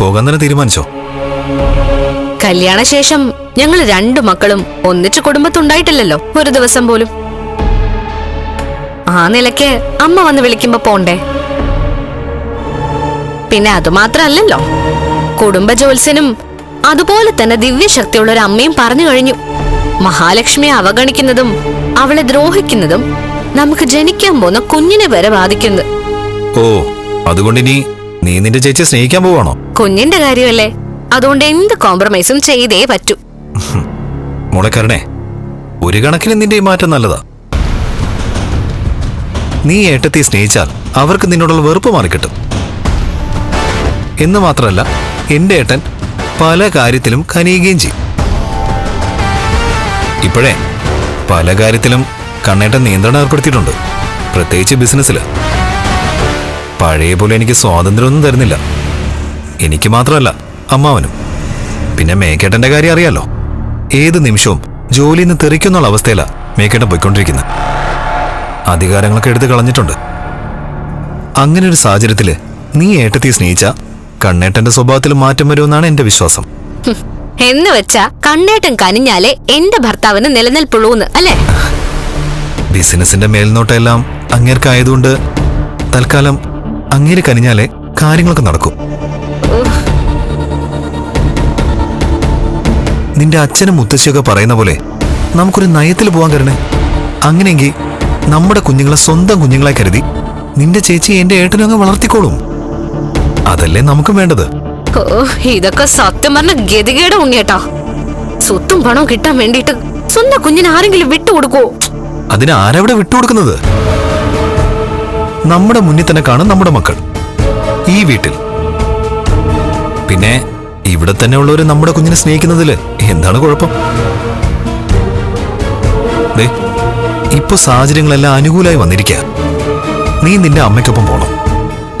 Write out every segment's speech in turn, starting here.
പോകാൻ തന്നെ തീരുമാനിച്ചോ? കല്യാണശേഷം ഞങ്ങൾ രണ്ടു മക്കളും ഒന്നിച്ച് കുടുംബത്തുണ്ടായിട്ടില്ലല്ലോ. ഒരു ദിവസം പോലും. ആ നിലയ്ക്ക് അമ്മ വന്ന് വിളിക്കുമ്പോ പോണ്ടേ? പിന്നെ അത് മാത്രല്ലല്ലോ. കുടുംബ ജോത്സ്യനും അതുപോലെ തന്നെ ദിവ്യശക്തിയുള്ള ഒരു അമ്മയും പറഞ്ഞു കഴിഞ്ഞു. മഹാലക്ഷ്മിയെ അവഗണിക്കുന്നതും അവളെ ദ്രോഹിക്കുന്നതും നമുക്ക് ജനിക്കാൻ പോകുന്ന കുഞ്ഞിനെ വരെ ബാധിക്കുന്നത് ഓ അതുകൊണ്ടിനി നീ നിന്റെ ചേച്ചിയെ സ്നേഹിക്കാൻ പോവാണോ? കുഞ്ഞിന്റെ കാര്യമല്ലേ? അതുകൊണ്ട് എന്ത് കോംപ്രമൈസും ചെയ്തേ പറ്റൂ. മുളക്കരണേ ഒരു കണക്കിന് നിന്റെ ഈ മാറ്റം നല്ലതാ. നീ ഏട്ടത്തെ സ്നേഹിച്ചാൽ അവർക്ക് നിന്നോടുള്ള വെറുപ്പ് മാറിക്കിട്ടും. എന്ന് മാത്രമല്ല എന്റെ ഏട്ടൻ പല കാര്യത്തിലും കനിയുകയും ചെയ്യും. ഇപ്പോഴേ പല കാര്യത്തിലും കണ്ണേട്ടൻ നിയന്ത്രണം ഏർപ്പെടുത്തിയിട്ടുണ്ട്. പ്രത്യേകിച്ച് ബിസിനസ്സിൽ പഴയ പോലെ എനിക്ക് സ്വാതന്ത്ര്യമൊന്നും തരുന്നില്ല. എനിക്ക് മാത്രമല്ല അമ്മാവനും. പിന്നെ മേക്കേട്ടന്റെ കാര്യം അറിയാലോ. ഏത് നിമിഷവും ജോലിയിൽ നിന്ന് തെറിക്കുന്നുള്ള അവസ്ഥയിലാ മേക്കേട്ടൻ പോയിക്കൊണ്ടിരിക്കുന്നത്. അധികാരങ്ങളൊക്കെ എടുത്ത് കളഞ്ഞിട്ടുണ്ട്. അങ്ങനെ ഒരു സാഹചര്യത്തിൽ നീ ഏട്ടത്തി സ്നേഹിച്ച കണ്ണേട്ടന്റെ സ്വഭാവത്തിൽ മാറ്റം വരുമെന്നാണ് എന്റെ വിശ്വാസം. എന്ന് വെച്ചാ കണ്ണേട്ടൻ കനിഞ്ഞാലേ എന്റെ ഭർത്താവിന് നിലനിൽപ്പുള്ളൂന്ന് അല്ലേ? ബിസിനസിന്റെ മേൽനോട്ടെല്ലാം അങ്ങേർക്കായതുകൊണ്ട് തൽക്കാലം അങ്ങേര് കനിഞ്ഞാലേ കാര്യങ്ങളൊക്കെ നടക്കും. നിന്റെ അച്ഛനും മുത്തശ്ശിയൊക്കെ പറയുന്ന പോലെ നമുക്കൊരു നയത്തിൽ പോകാൻ കരണേ. അങ്ങനെയെങ്കിൽ നമ്മുടെ കുഞ്ഞുങ്ങളെ സ്വന്തം കുഞ്ഞുങ്ങളായി കരുതി നിന്റെ ചേച്ചി എന്റെ ഏട്ടനും അങ്ങ് വളർത്തിക്കോളും. അതല്ലേ നമുക്കും വേണ്ടത്. ഇതൊക്കെ സത്യം പറഞ്ഞ ഗതികേട് ഉണ്ണിയേട്ടാ. സ്വത്തും പണവും കിട്ടാൻ വേണ്ടിട്ട് സ്വന്തം കുഞ്ഞിനെ ആരെങ്കിലും വിട്ടുകൊടുക്കോ അതിന് ആരവിടെ വിട്ടുകൊടുക്കുന്നത്? നമ്മുടെ മുന്നിൽ തന്നെ കാണും നമ്മുടെ മക്കൾ. ഈ വീട്ടിൽ. പിന്നെ ഇവിടെ തന്നെ ഉള്ളവര് നമ്മുടെ കുഞ്ഞിനെ സ്നേഹിക്കുന്നതിൽ എന്താണ് കുഴപ്പം? ഇപ്പൊ സാഹചര്യങ്ങളെല്ലാം അനുകൂലമായി വന്നിരിക്കുക നീ നിന്റെ അമ്മയ്ക്കൊപ്പം പോണം.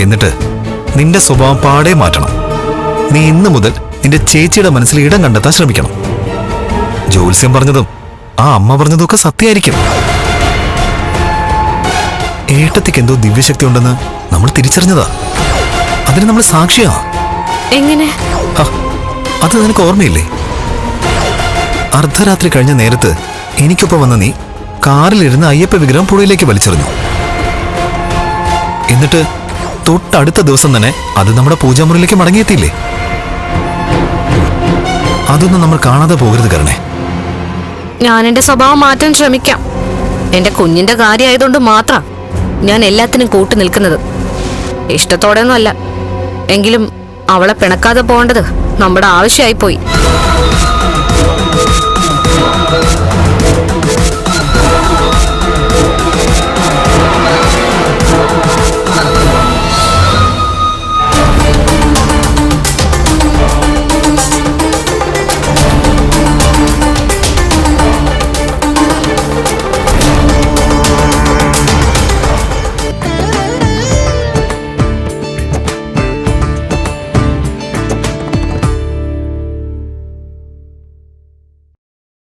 എന്നിട്ട് നിന്റെ സ്വഭാവം പാടെ മാറ്റണം. നീ ഇന്നു മുതൽ നിന്റെ ചേച്ചിയുടെ മനസ്സിൽ ഇടം കണ്ടെത്താൻ ശ്രമിക്കണം. ജോത്സ്യം പറഞ്ഞതും ആ അമ്മ പറഞ്ഞതും ഒക്കെ സത്യമായിരിക്കും. ഏട്ടത്തിക്ക് എന്തോ ദിവ്യശക്തി ഉണ്ടെന്ന് നമ്മൾ തിരിച്ചറിഞ്ഞതാ. അതിന് നമ്മൾ സാക്ഷിയാ. എങ്ങനെ? അത് നിനക്ക് ഓർമ്മയില്ലേ? അർദ്ധരാത്രി കഴിഞ്ഞ നേരത്ത് എനിക്കൊപ്പം വന്ന നീ കാറിലിരുന്ന് അയ്യപ്പ വിഗ്രഹം പുഴയിലേക്ക് വലിച്ചെറിഞ്ഞു. എന്നിട്ട് തൊട്ടടുത്ത ദിവസം തന്നെ അത് നമ്മുടെ പൂജാമുറിയിലേക്ക് മടങ്ങിയെത്തിയില്ലേ? അതൊന്നും നമ്മൾ കാണാതെ പോകരുത് കരണേ. ഞാൻ എന്റെ സ്വഭാവം മാറ്റാൻ ശ്രമിക്കാം. എന്റെ കുഞ്ഞിന്റെ കാര്യമായതുകൊണ്ട് മാത്രം. ഞാൻ എല്ലാത്തിനും കൂട്ടു നിൽക്കുന്നത്. ഇഷ്ടത്തോടെയൊന്നും അല്ല എങ്കിലും അവളെ പിണക്കാതെ പോകേണ്ടത് നമ്മുടെ ആവശ്യമായി പോയി